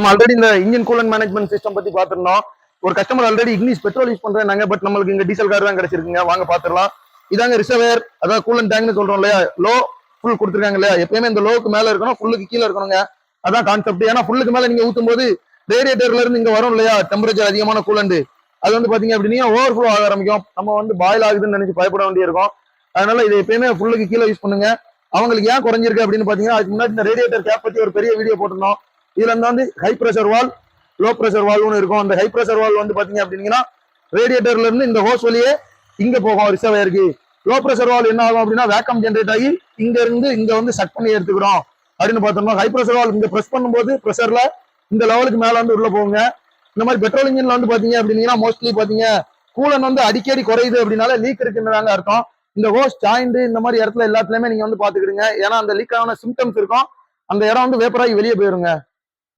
நம்ம ஆல்ரெடி இந்த engine coolant management system பத்தி பார்த்திருந்தோம். ஒரு customer already Ignis petrol use பண்றாங்க பட் நம்மளுக்கு இங்க டீசல் கார் தான் கிடைச்சிருக்குங்க. வாங்க பாத்துடலாம் இதாங்க ரிசர்வேர் அதாவது கூலன் டேங்க்னு சொல்றோம் இல்லையா? லோ ஃபுல் கொடுத்துருக்காங்க இல்லையா? எப்பயுமே இந்த லோக்கு மேல இருக்கணும் ஃபுல்லுக்கு கீழே இருக்கணுங்க. அதான் கான்செப்ட் ஏன்னா ஃபுல்லுக்கு மேல நீங்க ஊத்தும் போது ரேடியேட்டர்ல இருந்து இங்க வரும் இல்லையா? டெம்பரேச்சர் அதிகமான கூலண்டு அது வந்து பாத்தீங்க அப்படின்னா ஓவர் ஃப்ளோ ஆக ஆரம்பிக்கும். நம்ம வந்து பாயில் ஆகுதுன்னு நினைச்சு பயப்பட வேண்டியிருக்கும். அதனால இது எப்பயுமே ஃபுல்லுக்கு கீழே யூஸ் பண்ணுங்க. அவங்களுக்கு ஏன் குறைஞ்சிருக்கு அப்படின்னு பாத்தீங்கன்னா அதுக்கு முன்னாடி இந்த ரேடியேட்டர் கேப் பத்தி ஒரு பெரிய வீடியோ போட்டிருந்தோம். இதுல இருந்து வந்து high pressure valve low pressure வால்வ்னு இருக்கும். அந்த ஹை ப்ரெஷர் வால் வந்து பாத்தீங்க அப்படின்னா ரேடியேட்டர்ல இருந்து இந்த ஹோஸ் வழியே இங்க போகும் ரிசர்வேருக்கு லோ ப்ரெஷர் வால் என்ன ஆகும் அப்படின்னா வேக்கம் ஜென்ரேட் ஆகி இங்க இருந்து இங்க வந்து சக் பண்ணி எடுத்துக்கிறோம். அப்படின்னு பார்த்தோம்னா ஹை ப்ரெஷர் வால் இங்க ப்ரெஸ் பண்ணும்போது ப்ரெஷர்ல இந்த லெவலுக்கு மேல வந்து உள்ள போகுங்க. இந்த மாதிரி பெட்ரோல் இன்ஜின்ல வந்து பாத்தீங்க அப்படின்னா மோஸ்ட்லி பாத்தீங்க கூலன் வந்து அடிக்கடி குறையுது அப்படின்னால லீக் இருக்குன்னு அர்த்தம். இந்த ஹோஸ் ஜாயிண்ட் இந்த மாதிரி இடத்துல எல்லாத்துலயுமே நீங்க வந்து பாத்துக்கிடுங்க. ஏன்னா அந்த லீக் ஆன சிம்டம்ஸ் இருக்கும். அந்த இடம் வந்து வேப்பராகி வெளியே போயிருங்க.